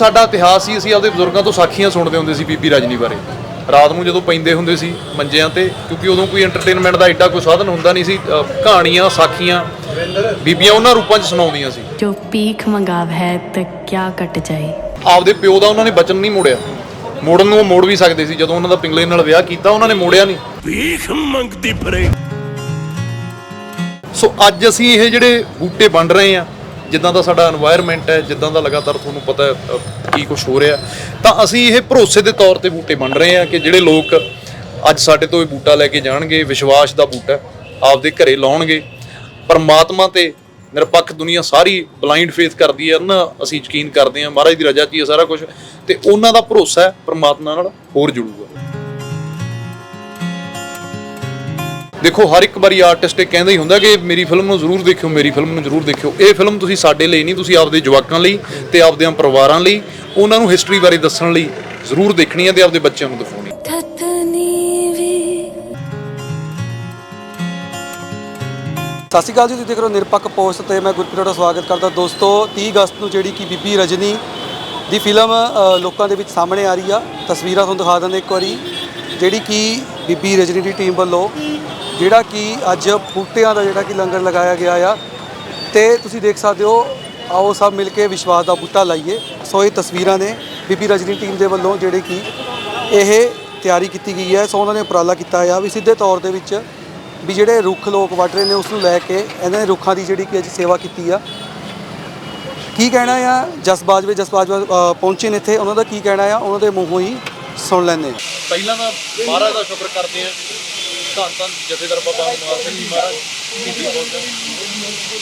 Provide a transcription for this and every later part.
ਸਾਡਾ ਇਤਿਹਾਸ ਸੀ ਅਸੀਂ ਆਪਦੇ ਬਜ਼ੁਰਗਾਂ ਤੋਂ ਸਾਖੀਆਂ ਸੁਣਦੇ ਹੁੰਦੇ ਸੀ ਬੀਬੀ ਰਜਨੀ ਬਾਰੇ। ਰਾਤ ਨੂੰ ਜਦੋਂ ਪੈਂਦੇ ਹੁੰਦੇ ਸੀ ਮੰਜਿਆਂ ਤੇ ਕਿਉਂਕਿ ਉਦੋਂ ਕੋਈ ਐਂਟਰਟੇਨਮੈਂਟ ਦਾ ਐਡਾ ਕੋਈ ਸਾਧਨ ਹੁੰਦਾ ਨਹੀਂ ਸੀ ਕਹਾਣੀਆਂ ਸਾਖੀਆਂ ਬੀਬੀਆਂ ਉਹਨਾਂ ਰੂਪਾਂ 'ਚ ਸੁਣਾਉਂਦੀਆਂ ਸੀ। ਜੋ ਭੀਖ ਮੰਗਾਵ ਹੈ ਤਾਂ ਕਿਆ ਕਟ ਜਾਏ? ਆਪਦੇ ਪਿਓ ਦਾ ਉਹਨਾਂ ਨੇ ਬਚਨ ਨਹੀਂ ਮੋੜਿਆ। ਮੋੜਨ ਨੂੰ ਉਹ ਮੋੜ ਵੀ ਸਕਦੇ ਸੀ ਜਦੋਂ ਉਹਨਾਂ ਦਾ ਪਿੰਗਲੇ ਨਾਲ ਵਿਆਹ ਕੀਤਾ ਉਹਨਾਂ ਨੇ ਮੋੜਿਆ ਨਹੀਂ। ਭੀਖ ਮੰਗਦੀ ਫਿਰੇ। ਸੋ ਅੱਜ ਅਸੀਂ ਇਹ ਜਿਹੜੇ ਬੂਟੇ ਵੰਡ ਰਹੇ ਆ ਜਿੱਦਾਂ ਦਾ ਸਾਡਾ এনवायरमेंट ਹੈ, ਜਿੱਦਾਂ ਦਾ ਲਗਾਤਾਰ ਤੁਹਾਨੂੰ ਪਤਾ ਹੈ ਕੀ ਕੁਝ ਹੋ ਰਿਹਾ। ਤਾਂ ਅਸੀਂ ਇਹ ਭਰੋਸੇ ਦੇ ਤੌਰ ਤੇ ਬੂਟੇ ਵੰਡ ਰਹੇ ਹਾਂ ਕਿ ਜਿਹੜੇ ਲੋਕ ਅੱਜ ਸਾਡੇ ਤੋਂ ਇਹ ਬੂਟਾ ਲੈ ਕੇ ਜਾਣਗੇ, ਵਿਸ਼ਵਾਸ ਦਾ ਬੂਟਾ ਆਪਦੇ ਘਰੇ ਲਾਉਣਗੇ। ਪਰਮਾਤਮਾ ਤੇ ਨਿਰਪੱਖ ਦੁਨੀਆ ਸਾਰੀ ਬਲਾਈਂਡ ਫੇਸ ਕਰਦੀ ਹੈ, ਨਾ ਅਸੀਂ ਯਕੀਨ ਕਰਦੇ ਹਾਂ, ਮਹਾਰਾਜ ਦੀ ਰਜ਼ਾ 'ਚ ਹੀ ਸਾਰਾ ਕੁਝ ਤੇ ਉਹਨਾਂ ਦਾ ਭਰੋਸਾ ਹੈ, ਪਰਮਾਤਮਾ ਨਾਲ ਹੋਰ ਜੁੜੂਗਾ। ਦੇਖੋ ਹਰ ਇੱਕ ਵਾਰੀ ਆਰਟਿਸਟ ਇਹ ਕਹਿੰਦਾ ਹੀ ਹੁੰਦਾ ਕਿ ਮੇਰੀ ਫਿਲਮ ਨੂੰ ਜ਼ਰੂਰ ਦੇਖਿਓ ਮੇਰੀ ਫਿਲਮ ਨੂੰ ਜ਼ਰੂਰ ਦੇਖਿਓ। ਇਹ ਫਿਲਮ ਤੁਸੀਂ ਸਾਡੇ ਲਈ ਨਹੀਂ ਤੁਸੀਂ ਆਪਦੇ ਜਵਾਕਾਂ ਲਈ ਤੇ ਆਪਦੇ ਪਰਿਵਾਰਾਂ ਲਈ ਉਹਨਾਂ ਨੂੰ ਹਿਸਟਰੀ ਬਾਰੇ ਦੱਸਣ ਲਈ ਜ਼ਰੂਰ ਦੇਖਣੀ ਹੈ ਤੇ ਆਪਦੇ ਬੱਚਿਆਂ ਨੂੰ ਦਿਖਾਉਣੀ ਸਤਿ ਸ਼੍ਰੀ ਅਕਾਲ ਜੀ ਤੁਸੀਂ ਦੇਖ ਰਹੇ ਹੋ ਨਿਰਪੱਖ ਪੋਸਟ ਤੇ ਮੈਂ ਗੁਰਪ੍ਰੀਤ ਦਾ ਸਵਾਗਤ ਕਰਦਾ। ਦੋਸਤੋ 30 ਅਗਸਤ ਨੂੰ ਜਿਹੜੀ ਕਿ ਬੀਬੀ ਰਜਨੀ ਦੀ ਫਿਲਮ ਲੋਕਾਂ ਦੇ ਵਿੱਚ ਸਾਹਮਣੇ ਆ ਰਹੀ ਆ। ਤਸਵੀਰਾਂ ਤੁਹਾਨੂੰ ਦਿਖਾ ਦਿੰਦੇ ਇੱਕ ਵਾਰੀ। ਜਿਹੜੀ ਕਿ ਬੀਬੀ ਰਜਨੀ ਦੀ ਟੀਮ ਵੱਲੋਂ ਜਿਹੜਾ ਕਿ ਅੱਜ ਬੂਟਿਆਂ ਦਾ ਜਿਹੜਾ ਕਿ ਲੰਗਰ ਲਗਾਇਆ ਗਿਆ ਆ, ਤੇ ਤੁਸੀਂ ਦੇਖ ਸਕਦੇ ਹੋ, ਆਓ ਸਭ ਮਿਲ ਕੇ ਵਿਸ਼ਵਾਸ ਦਾ ਬੂਟਾ ਲਾਈਏ। ਸੋ ਇਹ ਤਸਵੀਰਾਂ ਨੇ ਬੀਬੀ ਰਜਨੀ ਟੀਮ ਦੇ ਵੱਲੋਂ ਜਿਹੜੇ ਕਿ ਇਹ ਤਿਆਰੀ ਕੀਤੀ ਗਈ ਹੈ। ਸੋ ਉਹਨਾਂ ਨੇ ਉਪਰਾਲਾ ਕੀਤਾ ਆ ਵੀ ਸਿੱਧੇ ਤੌਰ ਦੇ ਵਿੱਚ ਵੀ ਜਿਹੜੇ ਰੁੱਖ ਲੋਕ ਵੱਢ ਰਹੇ ਨੇ, ਉਸ ਨੂੰ ਲੈ ਕੇ ਇਹਨਾਂ ਨੇ ਰੁੱਖਾਂ ਦੀ ਜਿਹੜੀ ਕਿ ਅੱਜ ਸੇਵਾ ਕੀਤੀ ਆ। ਕੀ ਕਹਿਣਾ ਆ? ਜਸ ਜਸਬਾਜਵੇ ਜਸ ਬਾਜਵਾ ਪਹੁੰਚੇ ਨੇ ਇੱਥੇ। ਉਹਨਾਂ ਦਾ ਕੀ ਕਹਿਣਾ ਆ? ਉਹਨਾਂ ਦੇ ਮੂੰਹੋਂ ਹੀ ਸੁਣ ਲੈਂਦੇ ਪਹਿਲਾਂ ਤਾਂ ਮਹਾਰਾਜ ਦਾ ਸ਼ੁਕਰ ਕਰਦੇ ਹਾਂ। ਧੰਨ ਧੰਨ ਜਥੇਦਾਰ ਬਾਬਾ ਮਨਵਾਰ ਸਿੰਘ ਜੀ ਮਹਾਰਾਜ ਬੀਬੀ ਬੋਲਦੇ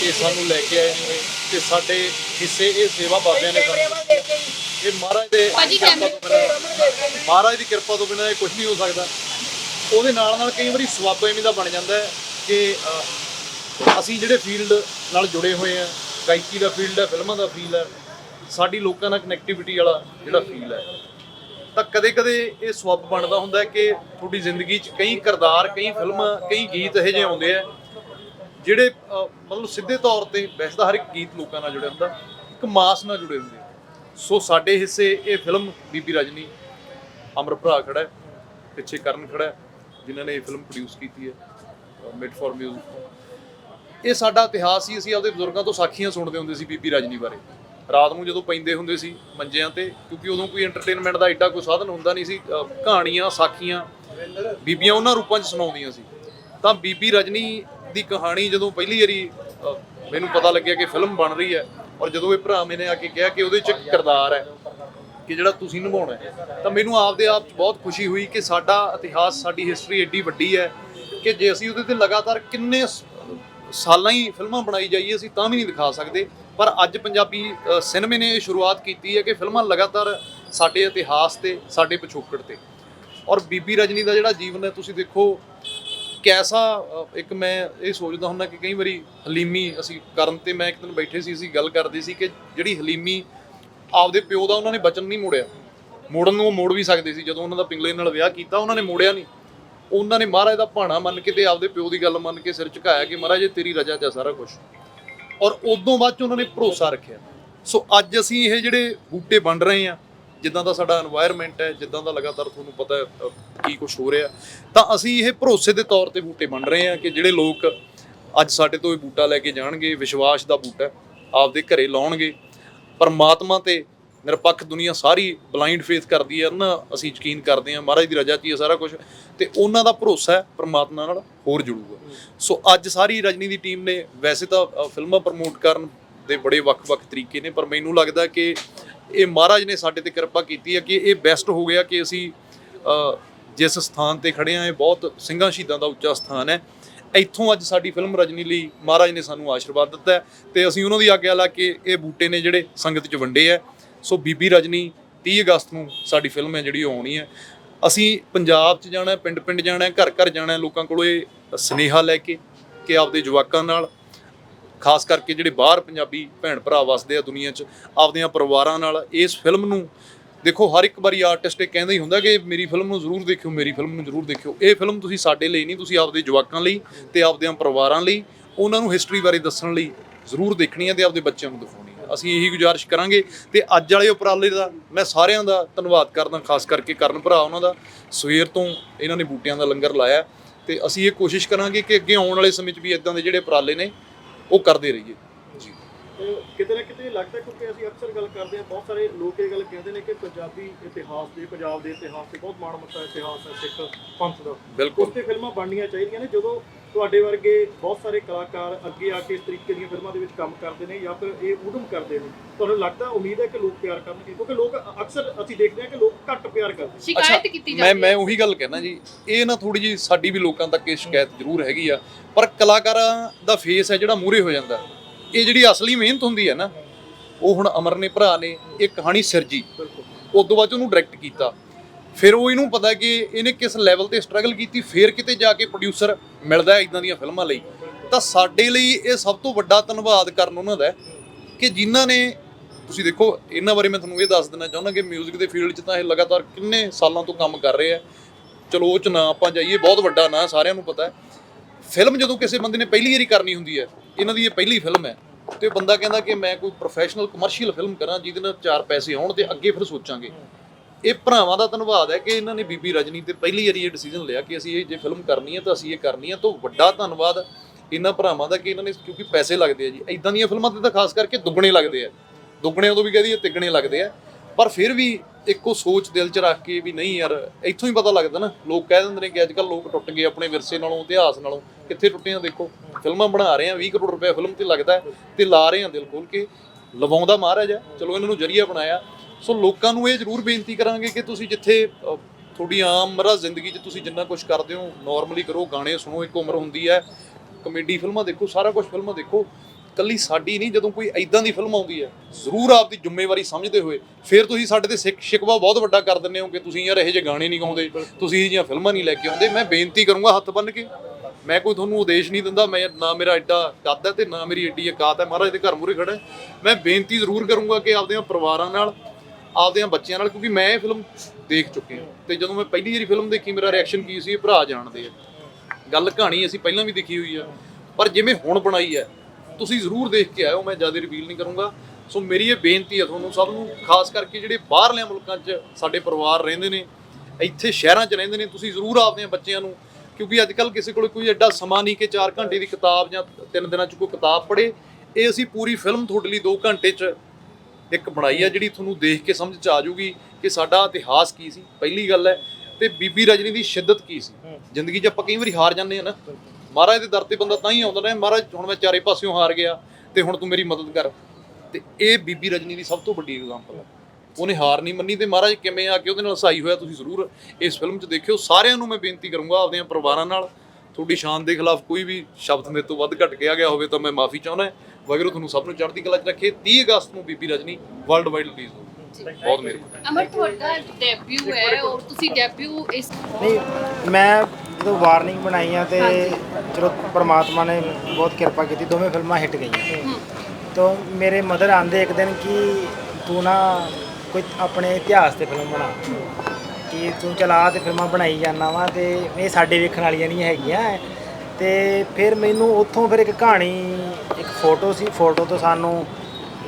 ਕਿ ਸਾਨੂੰ ਲੈ ਕੇ ਆਏ ਨੇ। ਤੇ ਸਾਡੇ ਹਿੱਸੇ ਇਹ ਸੇਵਾ ਬਾਬਿਆਂ ਨੇ ਸਾਨੂੰ। ਇਹ ਮਹਾਰਾਜ ਦੇ ਕਿਰਪਾ ਤੋਂ ਬਿਨਾਂ ਮਹਾਰਾਜ ਦੀ ਕਿਰਪਾ ਤੋਂ ਬਿਨਾਂ ਇਹ ਕੁਝ ਨਹੀਂ ਹੋ ਸਕਦਾ। ਉਹਦੇ ਨਾਲ ਨਾਲ ਕਈ ਵਾਰੀ ਸਵਾਬ ਐਵੇਂ ਦਾ ਬਣ ਜਾਂਦਾ ਕਿ ਅਸੀਂ ਜਿਹੜੇ ਫੀਲਡ ਨਾਲ ਜੁੜੇ ਹੋਏ ਆ ਗਾਇਕੀ ਦਾ ਫੀਲਡ ਹੈ ਫਿਲਮਾਂ ਦਾ ਫੀਲਡ ਹੈ ਸਾਡੀ ਲੋਕਾਂ ਨਾਲ ਕਨੈਕਟੀਵਿਟੀ ਵਾਲਾ ਜਿਹੜਾ ਫੀਲ ਹੈ ਤਾਂ ਕਦੇ-ਕਦੇ ਇਹ ਸਵੱਬ ਬਣਦਾ ਹੁੰਦਾ ਕਿ ਤੁਹਾਡੀ ਜ਼ਿੰਦਗੀ 'ਚ ਕਈ ਕਿਰਦਾਰ, ਕਈ ਫਿਲਮਾਂ, ਕਈ ਗੀਤ ਇਹੋ ਜਿਹੇ ਆਉਂਦੇ ਆ, ਜਿਹੜੇ ਮਤਲਬ ਸਿੱਧੇ ਤੌਰ ਤੇ ਵੈਸੇ ਤਾਂ ਹਰ ਇੱਕ ਗੀਤ ਲੋਕਾਂ ਨਾਲ ਜੁੜਿਆ ਹੁੰਦਾ, ਇੱਕ ਮਾਸ ਨਾਲ ਜੁੜੇ ਹੁੰਦੇ ਸੋ ਸਾਡੇ ਹਿੱਸੇ ਇਹ ਫਿਲਮ ਬੀਬੀ ਰਜਨੀ, ਅਮਰ ਭਰਾ ਖੜਾ ਹੈ, ਪਿੱਛੇ ਕਰਨ ਖੜਾ ਹੈ, ਜਿਨ੍ਹਾਂ ਨੇ ਇਹ ਫਿਲਮ ਪ੍ਰੋਡਿਊਸ ਕੀਤੀ ਹੈ ਮਿਡ ਫॉर ਮਿਊਜ਼ਿਕ ਇਹ ਸਾਡਾ ਇਤਿਹਾਸ ਸੀ ਅਸੀਂ ਆਪਦੇ ਬਜ਼ੁਰਗਾਂ ਤੋਂ ਸਾਖੀਆਂ ਸੁਣਦੇ ਹੁੰਦੇ ਸੀ ਬੀਬੀ ਰਜਨੀ ਬਾਰੇ। ਰਾਤ ਨੂੰ ਜਦੋਂ ਪੈਂਦੇ ਹੁੰਦੇ ਸੀ ਮੰਜਿਆਂ ਤੇ, ਕਿਉਂਕਿ ਉਦੋਂ ਕੋਈ ਐਂਟਰਟੇਨਮੈਂਟ ਦਾ ਐਡਾ ਕੋਈ ਸਾਧਨ ਹੁੰਦਾ ਨਹੀਂ ਸੀ ਕਹਾਣੀਆਂ, ਸਾਖੀਆਂ, ਬੀਬੀਆਂ ਉਹਨਾਂ ਰੂਪਾਂ 'ਚ ਸੁਣਾਉਂਦੀਆਂ ਸੀ। ਤਾਂ ਬੀਬੀ ਰਜਨੀ ਦੀ ਕਹਾਣੀ ਜਦੋਂ ਪਹਿਲੀ ਵਾਰੀ ਮੈਨੂੰ ਪਤਾ ਲੱਗਿਆ ਕਿ ਫਿਲਮ ਬਣ ਰਹੀ ਹੈ ਔਰ ਜਦੋਂ ਇਹ ਭਰਾ ਮੈਨੇ ਆ ਕੇ ਕਿਹਾ ਕਿ ਉਹਦੇ 'ਚ ਇੱਕ ਕਿਰਦਾਰ ਹੈ ਕਿ ਜਿਹੜਾ ਤੁਸੀਂ ਨਿਭਾਉਣਾ ਤਾਂ ਮੈਨੂੰ ਆਪਦੇ ਆਪ 'ਚ ਬਹੁਤ ਖੁਸ਼ੀ ਹੋਈ ਕਿ ਸਾਡਾ ਇਤਿਹਾਸ, ਸਾਡੀ ਹਿਸਟਰੀ ਐਡੀ ਵੱਡੀ ਹੈ ਕਿ ਜੇ ਅਸੀਂ ਉਹਦੇ ਤੇ ਲਗਾਤਾਰ ਕਿੰਨੇ ਸਾਲਾਂ ਹੀ ਫਿਲਮਾਂ ਬਣਾਈ ਜਾਈਏ, ਅਸੀਂ ਤਾਂ ਵੀ ਨਹੀਂ ਦਿਖਾ ਸਕਦੇ। ਪਰ ਅੱਜ ਪੰਜਾਬੀ ਸਿਨੇਮੇ ਨੇ ਇਹ ਸ਼ੁਰੂਆਤ ਕੀਤੀ ਹੈ ਕਿ ਫਿਲਮਾਂ ਲਗਾਤਾਰ ਸਾਡੇ ਇਤਿਹਾਸ ਤੇ, ਸਾਡੇ ਪਿਛੋਕੜ ਤੇ। ਔਰ ਬੀਬੀ ਰਜਨੀ ਦਾ ਜਿਹੜਾ ਜੀਵਨ ਹੈ, ਤੁਸੀਂ ਦੇਖੋ ਕੈਸਾ ਇੱਕ ਮੈਂ ਇਹ ਸੋਚਦਾ ਹੁੰਦਾ ਕਿ ਕਈ ਵਾਰੀ ਹਲੀਮੀ ਅਸੀਂ ਕਰਨ ਤੇ ਮੈਂ ਇੱਕ ਦਿਨ ਬੈਠੇ ਸੀ, ਅਸੀਂ ਗੱਲ ਕਰਦੇ ਸੀ ਕਿ ਜਿਹੜੀ ਹਲੀਮੀ ਆਪਦੇ ਪਿਓ ਦਾ ਉਹਨਾਂ ਨੇ ਬਚਨ ਨਹੀਂ ਮੋੜਿਆ। ਮੋੜਨ ਨੂੰ ਉਹ ਮੋੜ ਵੀ ਸਕਦੇ ਸੀ, ਜਦੋਂ ਉਹਨਾਂ ਦਾ ਪਿੰਗਲੇ ਨਾਲ ਵਿਆਹ ਕੀਤਾ, ਉਹਨਾਂ ਨੇ ਮੋੜਿਆ ਨਹੀਂ। ਉਹਨਾਂ ਨੇ ਮਹਾਰਾਜ ਦਾ ਭਾਣਾ ਮੰਨ ਕੇ ਤੇ ਆਪਦੇ ਪਿਓ ਦੀ ਗੱਲ ਮੰਨ ਕੇ ਸਿਰ ਝੁਕਾਇਆ ਕਿ ਮਹਾਰਾਜ, ਇਹ ਤੇਰੀ ਰਜਾ 'ਚ ਆ ਸਾਰਾ ਕੁਝ ਔਰ ਉਦੋਂ ਬਾਅਦ ਚ ਉਹਨਾਂ ਨੇ ਭਰੋਸਾ ਰੱਖਿਆ। ਸੋ ਅੱਜ ਅਸੀਂ ਇਹ ਜਿਹੜੇ ਬੂਟੇ ਬਣ ਰਹੇ ਆ ਜਿੱਦਾਂ ਦਾ ਸਾਡਾ এনवायरमेंट ਹੈ, ਜਿੱਦਾਂ ਦਾ ਲਗਾਤਾਰ ਤੁਹਾਨੂੰ ਪਤਾ ਹੈ ਕੀ ਕੁਝ ਹੋ ਰਿਹਾ, ਤਾਂ ਅਸੀਂ ਇਹ ਭਰੋਸੇ ਦੇ ਤੌਰ ਤੇ ਬੂਟੇ ਬਣ ਰਹੇ ਆ ਕਿ ਜਿਹੜੇ ਲੋਕ ਅੱਜ ਸਾਡੇ ਤੋਂ ਇਹ ਬੂਟਾ ਲੈ ਕੇ ਜਾਣਗੇ, ਵਿਸ਼ਵਾਸ ਦਾ ਬੂਟਾ ਆਪਦੇ ਘਰੇ ਲਾਉਣਗੇ, ਪਰਮਾਤਮਾ ਤੇ ਨਿਰਪੱਖ ਦੁਨੀਆ ਸਾਰੀ ਬਲਾਈਂਡ ਫੇਥ ਕਰਦੀ ਹੈ, ਨਾ ਅਸੀਂ ਯਕੀਨ ਕਰਦੇ ਹਾਂ, ਮਹਾਰਾਜ ਦੀ ਰਜ਼ਾ 'ਚ ਹੀ ਹੈ ਸਾਰਾ ਕੁਝ ਤੇ ਉਹਨਾਂ ਦਾ ਭਰੋਸਾ ਹੈ, ਪਰਮਾਤਮਾ ਨਾਲ ਹੋਰ ਜੁੜੂਗਾ। ਸੋ ਅੱਜ ਸਾਰੀ ਰਜਨੀ ਦੀ ਟੀਮ ਨੇ ਵੈਸੇ ਤਾਂ ਫਿਲਮਾਂ ਪ੍ਰਮੋਟ ਕਰਨ ਦੇ ਬੜੇ ਵੱਖ-ਵੱਖ ਤਰੀਕੇ ਨੇ, ਪਰ ਮੈਨੂੰ ਲੱਗਦਾ ਕਿ ਇਹ ਮਹਾਰਾਜ ਨੇ ਸਾਡੇ ਤੇ ਕਿਰਪਾ ਕੀਤੀ ਹੈ ਕਿ ਇਹ ਬੈਸਟ ਹੋ ਗਿਆ ਕਿ ਅਸੀਂ ਜਿਸ ਸਥਾਨ ਤੇ ਖੜੇ ਆ ਇਹ ਬਹੁਤ ਸਿੰਘਾਂ ਸ਼ਹੀਦਾਂ ਦਾ ਉੱਚਾ ਸਥਾਨ ਹੈ। ਇੱਥੋਂ ਅੱਜ ਸਾਡੀ ਫਿਲਮ ਰਜਨੀ ਲਈ ਮਹਾਰਾਜ ਨੇ ਸਾਨੂੰ ਆਸ਼ੀਰਵਾਦ ਦਿੱਤਾ ਹੈ ਤੇ ਅਸੀਂ ਉਹਨਾਂ ਦੀ ਆਗਿਆ ਲਾ ਕੇ ਇਹ ਬੂਟੇ ਨੇ ਜਿਹੜੇ ਸੰਗਤ 'ਚ ਵੰਡੇ ਆ ਸੋ ਬੀਬੀ ਰਜਨੀ 30 ਅਗਸਤ ਨੂੰ ਸਾਡੀ ਫਿਲਮ ਹੈ ਜਿਹੜੀ ਉਹ ਆਉਣੀ ਹੈ। ਅਸੀਂ ਪੰਜਾਬ 'ਚ ਜਾਣਾ ਪਿੰਡ ਪਿੰਡ ਜਾਣਾ ਘਰ ਘਰ ਜਾਣਾ ਲੋਕਾਂ ਕੋਲੋਂ ਇਹ ਸਨੇਹਾ ਲੈ ਕੇ ਕਿ ਆਪਦੇ ਜਵਾਕਾਂ ਨਾਲ, ਖਾਸ ਕਰਕੇ ਜਿਹੜੇ ਬਾਹਰ ਪੰਜਾਬੀ ਭੈਣ ਭਰਾ ਵਸਦੇ ਆ ਦੁਨੀਆ 'ਚ, ਆਪਦਿਆਂ ਪਰਿਵਾਰਾਂ ਨਾਲ ਇਸ ਫਿਲਮ ਨੂੰ ਦੇਖੋ, ਹਰ ਇੱਕ ਵਾਰੀ ਆਰਟਿਸਟ ਇਹ ਕਹਿੰਦਾ ਹੀ ਹੁੰਦਾ ਕਿ ਮੇਰੀ ਫਿਲਮ ਨੂੰ ਜ਼ਰੂਰ ਦੇਖਿਓ, ਮੇਰੀ ਫਿਲਮ ਨੂੰ ਜ਼ਰੂਰ ਦੇਖਿਓ। ਇਹ ਫਿਲਮ ਤੁਸੀਂ ਸਾਡੇ ਲਈ ਨਹੀਂ, ਤੁਸੀਂ ਆਪਦੇ ਜਵਾਕਾਂ ਲਈ ਤੇ ਆਪਦਿਆਂ ਪਰਿਵਾਰਾਂ ਲਈ, ਉਹਨਾਂ ਨੂੰ ਹਿਸਟਰੀ ਬਾਰੇ ਦੱਸਣ ਲਈ ਜ਼ਰੂਰ ਦੇਖਣੀ ਹੈ ਤੇ ਆਪਦੇ ਬੱਚਿਆਂ ਨੂੰ ਦਿਖਾਉਣੀ ਅਸੀਂ ਇਹੀ ਗੁਜ਼ਾਰਿਸ਼ ਕਰਾਂਗੇ ਤੇ ਅੱਜ ਵਾਲੇ ਉਪਰਾਲੇ ਦਾ ਮੈਂ ਸਾਰਿਆਂ ਦਾ ਧੰਨਵਾਦ ਕਰਦਾ ਖਾਸ ਕਰਕੇ ਕਰਨ ਭਰਾ ਉਹਨਾਂ ਦਾ। ਸਵੇਰ ਤੋਂ ਇਹਨਾਂ ਨੇ ਬੂਟਿਆਂ ਦਾ ਲੰਗਰ ਲਾਇਆ ਤੇ ਅਸੀਂ ਇਹ ਕੋਸ਼ਿਸ਼ ਕਰਾਂਗੇ ਕਿ ਅੱਗੇ ਆਉਣ ਵਾਲੇ ਸਮੇਂ 'ਚ ਵੀ ਇਦਾਂ ਦੇ ਜਿਹੜੇ ਉਪਰਾਲੇ ਨੇ ਉਹ ਕਰਦੇ ਰਹੀਏ। ਜੀ। ਕਿਤੇ ਨਾ ਕਿਤੇ ਲੱਗਦਾ ਕਿਉਂਕਿ ਅਸੀਂ ਅਕਸਰ ਗੱਲ ਕਰਦੇ ਹਾਂ ਬਹੁਤ ਸਾਰੇ ਲੋਕ ਇਹ ਗੱਲ ਕਹਿੰਦੇ ਨੇ ਕਿ ਪੰਜਾਬੀ ਇਤਿਹਾਸ ਦੇ ਪੰਜਾਬ ਦੇ ਇਤਿਹਾਸ ਤੇ ਬਹੁਤ ਮਾਣ ਮੱਤਾ ਇਤਿਹਾਸ ਹੈ ਸਿੱਖ ਪੰਥ ਦਾ। ਬਿਲਕੁਲ। ਉਸ ਤੇ ਫਿਲਮਾਂ ਬਣਨੀਆਂ ਚਾਹੀਦੀਆਂ ਨੇ ਜਦੋਂ ਤੁਹਾਡੇ ਵਰਗੇ ਬਹੁਤ ਸਾਰੇ ਕਲਾਕਾਰ ਅੱਗੇ ਆ ਕੇ ਇਸ ਤਰੀਕੇ ਦੀਆਂ ਫਿਲਮਾਂ ਦੇ ਵਿੱਚ ਕੰਮ ਕਰਦੇ ਨੇ ਜਾਂ ਫਿਰ ਇਹ ਉਦਮ ਕਰਦੇ ਨੇ। ਤੁਹਾਨੂੰ ਲੱਗਦਾ ਉਮੀਦ ਹੈ ਕਿ ਲੋਕ ਪਿਆਰ ਕਰਨਗੇ? ਕਿਉਂਕਿ ਲੋਕ ਅਕਸਰ ਅਸੀਂ ਦੇਖਦੇ ਹਾਂ ਕਿ ਲੋਕ ਘੱਟ ਪਿਆਰ ਕਰਦੇ ਸ਼ਿਕਾਇਤ ਕੀਤੀ ਮੈਂ ਜਾਂਦੀ ਮੈਂ ਹੈ। ਉਹੀ ਗੱਲ ਕਹਿਣਾ ਜੀ। ਇਹ ਨਾ ਥੋੜੀ ਜੀ ਸਾਡੀ ਵੀ ਲੋਕਾਂ ਤੱਕ ਇਹ ਸ਼ਿਕਾਇਤ ਜ਼ਰੂਰ ਹੈਗੀ ਆ। ਪਰ ਕਲਾਕਾਰਾਂ ਦਾ ਫੇਸ ਹੈ ਜਿਹੜਾ ਮੂਰੇ ਹੋ ਜਾਂਦਾ। ਇਹ ਜਿਹੜੀ ਅਸਲੀ ਮਿਹਨਤ ਹੁੰਦੀ ਹੈ ਨਾ ਉਹ ਹੁਣ ਅਮਰ ਨੇ ਭਰਾ ਨੇ ਇਹ ਕਹਾਣੀ ਸਿਰਜੀ। ਉਸ ਤੋਂ ਬਾਅਦ 'ਚ ਉਹਨੂੰ ਡਾਇਰੈਕਟ ਕੀਤਾ। ਫਿਰ ਉਹ ਇਹਨੂੰ ਪਤਾ ਕਿ ਇਹਨੇ ਕਿਸ ਲੈਵਲ ਤੇ ਸਟਰਗਲ ਕੀਤੀ, ਫਿਰ ਕਿਤੇ ਜਾ ਕੇ ਪ੍ਰੋਡਿਊਸਰ ਮਿਲਦਾ ਹੈ ਇਦਾਂ ਦੀਆਂ ਫਿਲਮਾਂ ਲਈ। ਤਾਂ ਸਾਡੇ ਲਈ ਇਹ ਸਭ ਤੋਂ ਵੱਡਾ ਧੰਨਵਾਦ ਕਰਨ ਉਹਨਾਂ ਦਾ ਕਿ ਜਿਨ੍ਹਾਂ ਨੇ, ਤੁਸੀਂ ਦੇਖੋ, ਇਹਨਾਂ ਬਾਰੇ ਮੈਂ ਤੁਹਾਨੂੰ ਇਹ ਦੱਸ ਦੇਣਾ ਚਾਹੁੰਦਾ ਕਿ 뮤직 ਦੇ ਫੀਲਡ 'ਚ ਤਾਂ ਇਹ ਲਗਾਤਾਰ ਕਿੰਨੇ ਸਾਲਾਂ ਤੋਂ ਕੰਮ ਕਰ ਰਹੇ ਆ। ਚਲੋ, ਉਹ 'ਚ ਨਾ ਆਪਾਂ ਜਾਈਏ, ਬਹੁਤ ਵੱਡਾ ਨਾਂ ਸਾਰਿਆਂ ਨੂੰ ਪਤਾ ਹੈ। ਫਿਲਮ ਜਦੋਂ ਕਿਸੇ ਬੰਦੇ ਨੇ ਪਹਿਲੀ ਵਾਰੀ ਕਰਨੀ ਹੁੰਦੀ ਹੈ, ਇਹਨਾਂ ਦੀ ਇਹ ਪਹਿਲੀ ਫਿਲਮ ਹੈ, ਤੇ ਬੰਦਾ ਕਹਿੰਦਾ ਕਿ ਮੈਂ ਕੋਈ ਪ੍ਰੋਫੈਸ਼ਨਲ ਕਮਰਸ਼ੀਅਲ ਫਿਲਮ ਕਰਾਂ, ਜਿਹਦੇ ਨਾਲ ਚਾਰ ਪੈਸੇ ਆਉਣ ਤੇ ਅੱਗੇ ਫਿਰ ਸੋਚਾਂਗੇ। ਇਹ ਭਰਾਵਾਂ ਦਾ ਧੰਨਵਾਦ ਹੈ ਕਿ ਇਹਨਾਂ ਨੇ ਬੀਬੀ ਰਜਨੀ ਤੇ ਪਹਿਲੀ ਵਾਰੀ ਇਹ ਡਿਸੀਜਨ ਲਿਆ ਕਿ ਅਸੀਂ ਇਹ ਜੇ ਫਿਲਮ ਕਰਨੀ ਹੈ ਤਾਂ ਅਸੀਂ ਇਹ ਕਰਨੀ ਹੈ। ਤਾਂ ਵੱਡਾ ਧੰਨਵਾਦ ਇਹਨਾਂ ਭਰਾਵਾਂ ਦਾ ਕਿ ਇਹਨਾਂ ਨੇ ਕਿਉਂਕਿ ਪੈਸੇ ਲੱਗਦੇ ਆ ਜੀ। ਇਦਾਂ ਦੀਆਂ ਫਿਲਮਾਂ ਤੇ ਤਾਂ ਖਾਸ ਕਰਕੇ ਦੁੱਗਣੇ ਲੱਗਦੇ ਆ। ਦੁੱਗਣੇ ਉਦੋਂ ਵੀ ਕਹਦੀ ਤਿੱਗਣੇ ਲੱਗਦੇ ਆ। ਪਰ ਫਿਰ ਵੀ ਇੱਕੋ ਸੋਚ ਦਿਲ 'ਚ ਰੱਖ ਕੇ ਵੀ ਨਹੀਂ ਯਾਰ, ਇੱਥੋਂ ਹੀ ਪਤਾ ਲੱਗਦਾ ਨਾ। ਲੋਕ ਕਹਿ ਦਿੰਦੇ ਨੇ ਕਿ ਅੱਜ ਕੱਲ ਲੋਕ ਟੁੱਟ ਗਏ ਆਪਣੇ ਵਿਰਸੇ ਨਾਲੋਂ, ਇਤਿਹਾਸ ਨਾਲੋਂ। ਕਿੱਥੇ ਟੁੱਟੇ ਆ ਦੇਖੋ। ਫਿਲਮਾਂ ਬਣਾ ਰਹੇ ਆ 20 ਕਰੋੜ ਰੁਪਏ ਫਿਲਮ ਤੇ ਲੱਗਦਾ ਹੈ ਤੇ ਲਾ ਰਹੇ ਆ ਦਿਲ ਖੋਲ ਕੇ। ਲਵਾਉਂਦਾ ਮਹਾਰਾਜ ਹੈ। ਚਲੋ ਇਹਨਾਂ ਨੂੰ ਜਰੀਆ ਬਣਾਇਆ। ਸੋ ਲੋਕਾਂ ਨੂੰ ਇਹ ਜ਼ਰੂਰ ਬੇਨਤੀ ਕਰਾਂਗੇ ਕਿ ਤੁਸੀਂ ਜਿੱਥੇ ਤੁਹਾਡੀ ਆਮ ਮਰਾ ਜ਼ਿੰਦਗੀ 'ਚ ਤੁਸੀਂ ਜਿੰਨਾ ਕੁਝ ਕਰਦੇ ਹੋ ਨਾਰਮਲੀ ਕਰੋ, ਗਾਣੇ ਸੁਣੋ, ਇੱਕ ਉਮਰ ਹੁੰਦੀ ਹੈ, ਕਮੇਡੀ ਫਿਲਮਾਂ ਦੇਖੋ, ਸਾਰਾ ਕੁਝ ਫਿਲਮਾਂ ਦੇਖੋ ਕੱਲੀ ਸਾਡੀ ਨਹੀਂ, ਜਦੋਂ ਕੋਈ ਐਦਾਂ ਦੀ ਫਿਲਮ ਆਉਂਦੀ ਹੈ, ਜ਼ਰੂਰ ਆਪਦੀ ਜ਼ਿੰਮੇਵਾਰੀ ਸਮਝਦੇ ਹੋਏ, ਫਿਰ ਤੁਸੀਂ ਸਾਡੇ ਤੇ ਸਿੱਖ, ਸ਼ਿਕਵਾ ਬਹੁਤ ਵੱਡਾ ਕਰ ਦਿੰਦੇ ਹੋ ਕਿ ਤੁਸੀਂ ਯਾਰ ਇਹੋ ਜਿਹੇ ਗਾਣੇ ਨਹੀਂ ਗਾਉਂਦੇ, ਤੁਸੀਂ ਇਹ ਜਿਹੀਆਂ ਫਿਲਮਾਂ ਨਹੀਂ ਲੈ ਕੇ ਆਉਂਦੇ, ਮੈਂ ਬੇਨਤੀ ਕਰੂੰਗਾ ਹੱਥ ਬੰਨ੍ਹ ਕੇ, ਮੈਂ ਕੋਈ ਤੁਹਾਨੂੰ ਉਦੇਸ਼ ਨਹੀਂ ਦਿੰਦਾ, ਮੈਂ ਨਾ ਮੇਰਾ ਐਡਾ ਕੱਦ ਹੈ ਤੇ ਨਾ ਮੇਰੀ ਐਡੀ ਔਕਾਤ ਹੈ, ਮਹਾਰਾਜ ਦੇ ਘਰ ਮੂਰੇ ਖੜਾ ਮੈਂ ਬੇਨਤੀ ਜ਼ਰੂਰ ਕਰੂੰਗਾ ਕਿ ਆਪਦੇ ਪਰਿਵਾਰਾਂ ਨਾਲ ਆਪਦੇ ਬੱਚਿਆਂ ਨਾਲ, ਕਿਉਂਕਿ ਮੈਂ ਇਹ ਫਿਲਮ ਦੇਖ ਚੁੱਕਿਆ ਤੇ ਜਦੋਂ ਮੈਂ ਪਹਿਲੀ ਵਾਰੀ ਫਿਲਮ ਦੇਖੀ, ਮੇਰਾ ਰਿਐਕਸ਼ਨ ਕੀ ਸੀ? ਇਹ ਭਰਾ ਜਾਣਦੇ ਆ। ਗੱਲ ਕਹਾਣੀ ਅਸੀਂ ਪਹਿਲਾਂ ਵੀ ਦੇਖੀ ਹੋਈ ਆ। ਪਰ ਜਿਵੇਂ ਹੁਣ ਬਣਾਈ ਹੈ ਤੁਸੀਂ ਜ਼ਰੂਰ ਦੇਖ ਕੇ ਆਇਓ, ਮੈਂ ਜ਼ਿਆਦਾ ਰਿਵੀਲ ਨਹੀਂ ਕਰੂੰਗਾ। ਸੋ ਮੇਰੀ ਇਹ ਬੇਨਤੀ ਹੈ ਤੁਹਾਨੂੰ ਸਭ ਨੂੰ, ਖਾਸ ਕਰਕੇ ਜਿਹੜੇ ਬਾਹਰਲੇ ਮੁਲਕਾਂ 'ਚ ਸਾਡੇ ਪਰਿਵਾਰ ਰਹਿੰਦੇ ਨੇ, ਇੱਥੇ ਸ਼ਹਿਰਾਂ 'ਚ ਰਹਿੰਦੇ ਨੇ, ਤੁਸੀਂ ਜ਼ਰੂਰ ਆਪਦੇ ਬੱਚਿਆਂ ਨੂੰ, ਕਿਉਂਕਿ ਅੱਜ ਕੱਲ ਕਿਸੇ ਕੋਲ ਕੋਈ ਐਡਾ ਸਮਾਂ ਨਹੀਂ ਕਿ 4 ਘੰਟੇ ਦੀ ਕਿਤਾਬ ਜਾਂ 3 ਦਿਨਾਂ 'ਚ ਕੋਈ ਕਿਤਾਬ ਪੜ੍ਹੇ। ਇਹ ਅਸੀਂ ਪੂਰੀ ਫਿਲਮ ਤੁਹਾਡੇ ਲਈ 2 ਘੰਟੇ 'ਚ ਇੱਕ ਬਣਾਈ ਆ ਜਿਹੜੀ ਤੁਹਾਨੂੰ ਦੇਖ ਕੇ ਸਮਝ ਚ ਆ ਜਾਊਗੀ ਕਿ ਸਾਡਾ ਇਤਿਹਾਸ ਕੀ ਸੀ ਪਹਿਲੀ ਗੱਲ ਹੈ ਤੇ ਬੀਬੀ ਰਜਨੀ ਦੀ ਸ਼ਿੱਦਤ ਕੀ ਸੀ। ਜ਼ਿੰਦਗੀ 'ਚ ਆਪਾਂ ਕਈ ਵਾਰੀ ਹਾਰ ਜਾਂਦੇ ਆ ਨਾ। ਮਹਾਰਾਜ ਦੇ ਦਰ ਤੇ ਬੰਦਾ ਤਾਂ ਹੀ ਆਉਂਦਾ ਨਾ ਮਹਾਰਾਜ ਹੁਣ ਮੈਂ ਚਾਰੇ ਪਾਸਿਓਂ ਹਾਰ ਗਿਆ ਤੇ ਹੁਣ ਤੂੰ ਮੇਰੀ ਮਦਦ ਕਰ। ਤੇ ਇਹ ਬੀਬੀ ਰਜਨੀ ਦੀ ਸਭ ਤੋਂ ਵੱਡੀ ਐਗਜ਼ਾਮਪਲ ਹੈ ਉਹਨੇ ਹਾਰ ਨਹੀਂ ਮੰਨੀ ਤੇ ਮਹਾਰਾਜ ਕਿਵੇਂ ਆ ਕੇ ਉਹਦੇ ਨਾਲ ਸਹਾਈ ਹੋਇਆ ਤੁਸੀਂ ਜ਼ਰੂਰ ਇਸ ਫਿਲਮ 'ਚ ਦੇਖਿਓ। ਸਾਰਿਆਂ ਨੂੰ ਮੈਂ ਬੇਨਤੀ ਕਰੂੰਗਾ ਆਪਦੀਆਂ ਪਰਿਵਾਰਾਂ ਨਾਲ ਤੁਹਾਡੀ ਸ਼ਾਨ ਦੇ ਖਿਲਾਫ ਕੋਈ ਵੀ ਸ਼ਬਦ ਮੇਰੇ ਤੋਂ ਵੱਧ ਘਟ ਗਿਆ ਗਿਆ ਹੋਵੇ ਤਾਂ ਮੈਂ ਮਾਫੀ ਚਾਹੁੰਦਾ। ਵਾਹਿਗੁਰੂ ਤੁਹਾਨੂੰ ਸਭ ਨੂੰ ਚੜ੍ਹਦੀ ਕਲਾ 'ਚ ਰੱਖੇ। 30 ਅਗਸਤ ਨੂੰ ਬੀਬੀ ਰਜਨੀ ਵਰਲਡ ਵਾਈਡ ਰਿਲੀਜ਼ ਹੋਊਗੀ ਬਹੁਤ ਮਿਹਰਬਾਨੀ। ਅਮਰ ਤੁਹਾਡਾ ਡੈਬਿਊ ਹੈ ਔਰ ਤੁਸੀਂ ਡੈਬਿਊ ਇਸ ਨਹੀਂ ਮੈਂ ਜਦੋਂ ਵਾਰਨਿੰਗ ਬਣਾਈ ਆ ਤੇ ਚਲੋ ਪ੍ਰਮਾਤਮਾ ਨੇ ਬਹੁਤ ਕਿਰਪਾ ਕੀਤੀ ਦੋਵੇਂ ਫਿਲਮਾਂ ਹਿੱਟ ਗਈਆਂ। ਤਾਂ ਮੇਰੇ ਮਦਰ ਆਂਦੇ ਇੱਕ ਦਿਨ ਕਿ ਤੂੰ ਨਾ ਕੋਈ ਆਪਣੇ ਇਤਿਹਾਸ ਤੇ ਫਿਲਮ ਬਣਾ। ਕਿ ਤੂੰ ਚਲਾ ਤੇ ਫਿਲਮਾਂ ਬਣਾਈ ਜਾਂਦਾ ਵਾ ਤੇ ਇਹ ਸਾਡੇ ਵੇਖਣ ਵਾਲੀਆਂ ਨਹੀਂ ਹੈਗੀਆਂ। ਤੇ ਫਿਰ ਮੈਨੂੰ ਉੱਥੋਂ ਫਿਰ ਇੱਕ ਕਹਾਣੀ, ਇੱਕ ਫੋਟੋ ਸੀ, ਫੋਟੋ ਤੋਂ ਸਾਨੂੰ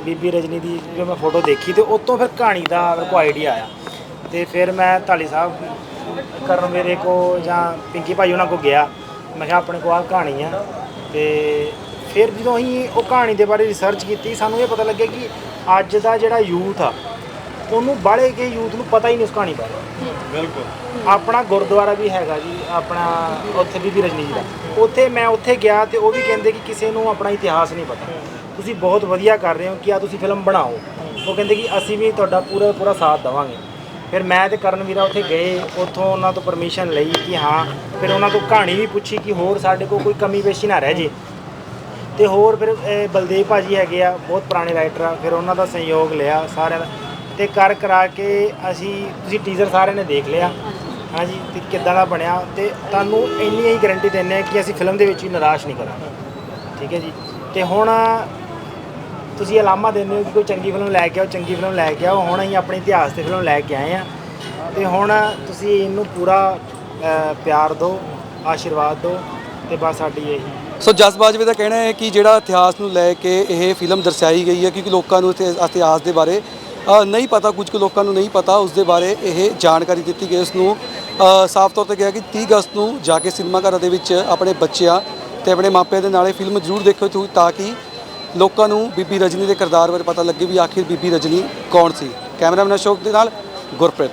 ਬੀਬੀ ਰਜਨੀ ਦੀ ਜੋ ਮੈਂ ਫੋਟੋ ਦੇਖੀ ਤੇ ਉੱਥੋਂ ਫਿਰ ਕਹਾਣੀ ਦਾ ਮੇਰੇ ਕੋਲ ਆਈਡੀਆ ਆਇਆ। ਤੇ ਫਿਰ ਮੈਂ ਧਾਲੀ ਸਾਹਿਬ ਕਰਨ ਮੇਰੇ ਕੋ ਜਾਂ ਪਿੰਕੀ ਭਾਈ ਉਹਨਾਂ ਕੋ ਗਿਆ। ਮੈਂ ਕਿਹਾ ਆਪਣੇ ਕੋਲ ਆਹ ਕਹਾਣੀ ਆ। ਤੇ ਫਿਰ ਜਦੋਂ ਅਸੀਂ ਉਹ ਕਹਾਣੀ ਦੇ ਬਾਰੇ ਰਿਸਰਚ ਕੀਤੀ, ਸਾਨੂੰ ਇਹ ਪਤਾ ਲੱਗਿਆ ਕਿ ਅੱਜ ਦਾ ਜਿਹੜਾ ਯੂਥ ਆ ਉਹਨੂੰ ਬਾਹਲੇ ਕੇ ਯੂਥ ਨੂੰ ਪਤਾ ਹੀ ਨਹੀਂ ਉਸ ਕਹਾਣੀ ਬਾਰੇ। ਬਿਲਕੁਲ। ਆਪਣਾ ਗੁਰਦੁਆਰਾ ਵੀ ਹੈਗਾ ਜੀ ਆਪਣਾ ਉੱਥੇ ਬੀਬੀ ਰਜਨੀ ਜੀ ਦਾ। ਉੱਥੇ ਮੈਂ ਉੱਥੇ ਗਿਆ ਤੇ ਉਹ ਵੀ ਕਹਿੰਦੇ ਕਿ ਕਿਸੇ ਨੂੰ ਆਪਣਾ ਇਤਿਹਾਸ ਨਹੀਂ ਪਤਾ। ਤੁਸੀਂ ਬਹੁਤ ਵਧੀਆ ਕਰ ਰਹੇ ਹੋ ਕਿ ਆ ਤੁਸੀਂ ਫਿਲਮ ਬਣਾਓ। ਉਹ ਕਹਿੰਦੇ ਕਿ ਅਸੀਂ ਵੀ ਤੁਹਾਡਾ ਪੂਰਾ ਪੂਰਾ ਸਾਥ ਦੇਵਾਂਗੇ। ਫਿਰ ਮੈਂ ਤੇ ਕਰਨ ਵੀਰਾ ਉੱਥੇ ਗਏ ਉੱਥੋਂ ਉਹਨਾਂ ਤੋਂ ਪਰਮਿਸ਼ਨ ਲਈ ਕਿ ਹਾਂ ਫਿਰ ਉਹਨਾਂ ਤੋਂ ਕਹਾਣੀ ਵੀ ਪੁੱਛੀ ਕਿ ਹੋਰ ਸਾਡੇ ਕੋਲ ਕੋਈ ਕਮੀ ਪੇਸ਼ੀ ਨਾ ਰਹਿ ਜੇ। ਤੇ ਹੋਰ ਫਿਰ ਇਹ ਬਲਦੇਵ ਭਾਜੀ ਹੈਗੇ ਆ ਬਹੁਤ ਪੁਰਾਣੇ ਰਾਈਟਰ ਆ ਫਿਰ ਉਹਨਾਂ ਦਾ ਸਹਿਯੋਗ ਲਿਆ ਸਾਰਿਆਂ ਦਾ। ਤੇ ਕਰ ਕਰਾ ਕੇ ਅਸੀਂ, ਤੁਸੀਂ ਟੀਜ਼ਰ ਸਾਰਿਆਂ ਨੇ ਦੇਖ ਲਿਆ। ਹਾਂਜੀ, ਤੇ ਕਿੱਦਾਂ ਦਾ ਬਣਿਆ ਤੇ ਤੁਹਾਨੂੰ ਇੰਨੀ ਹੀ ਗਾਰੰਟੀ ਦਿੰਦੇ ਆ ਕਿ ਅਸੀਂ ਫਿਲਮ ਦੇ ਵਿੱਚ ਵੀ ਨਿਰਾਸ਼ ਨਹੀਂ ਕਰਾਂਗੇ। ਠੀਕ ਹੈ ਜੀ? ਤੇ ਹੁਣ ਤੁਸੀਂ ਅਲਾਮਾ ਦਿੰਦੇ ਹੋ ਕਿ ਕੋਈ ਚੰਗੀ ਫਿਲਮ ਲੈ ਕੇ ਆਓ, ਚੰਗੀ ਫਿਲਮ ਲੈ ਕੇ ਆਓ। ਹੁਣ ਅਸੀਂ ਆਪਣੇ ਇਤਿਹਾਸ ਤੇ ਫਿਲਮ ਲੈ ਕੇ ਆਏ ਆ ਤੇ ਹੁਣ ਤੁਸੀਂ ਇਹਨੂੰ ਪੂਰਾ ਪਿਆਰ ਦਿਓ, ਆਸ਼ੀਰਵਾਦ ਦਿਓ ਤੇ ਬਸ ਸਾਡੀ ਇਹੀ। ਸੋ ਜਸ ਬਾਜਵੇ ਦਾ ਕਹਿਣਾ ਹੈ ਕਿ ਜਿਹੜਾ ਇਤਿਹਾਸ ਨੂੰ ਲੈ ਕੇ ਇਹ ਫਿਲਮ ਦਰਸਾਈ ਗਈ ਹੈ, ਕਿਉਂਕਿ ਲੋਕਾਂ ਨੂੰ ਇਤਿ- ਇਤਿਹਾਸ ਦੇ ਬਾਰੇ ਨਹੀਂ ਪਤਾ, ਕੁਝ ਕੁ ਲੋਕਾਂ ਨੂੰ ਨਹੀਂ ਪਤਾ ਉਸ ਦੇ ਬਾਰੇ ਇਹ ਜਾਣਕਾਰੀ ਦਿੱਤੀ ਗਈ ਉਸ ਨੂੰ ਸਾਫ਼ ਤੌਰ ਤੇ ਕਿਹਾ ਕਿ 30 ਅਗਸਤ ਨੂੰ ਜਾ ਕੇ ਸਿਨੇਮਾ ਘਰਾਂ ਦੇ ਵਿੱਚ ਆਪਣੇ ਬੱਚਿਆਂ ਤੇ ਆਪਣੇ ਮਾਪਿਆਂ ਦੇ ਨਾਲ ਇਹ ਫਿਲਮ ਜ਼ਰੂਰ ਦੇਖੋ ਤੁ- ਤਾਂ ਕਿ ਲੋਕਾਂ ਨੂੰ ਬੀਬੀ ਰਜਨੀ ਦੇ ਕਿਰਦਾਰ ਬਾਰੇ ਪਤਾ ਲੱਗੇ ਵੀ ਆਖਿਰ ਬੀਬੀ ਰਜਨੀ ਕੌਣ ਸੀ। ਕੈਮਰਾਮੈਨ ਅਸ਼ੋਕ ਦੇ ਨਾਲ ਗੁਰਪ੍ਰੀਤ।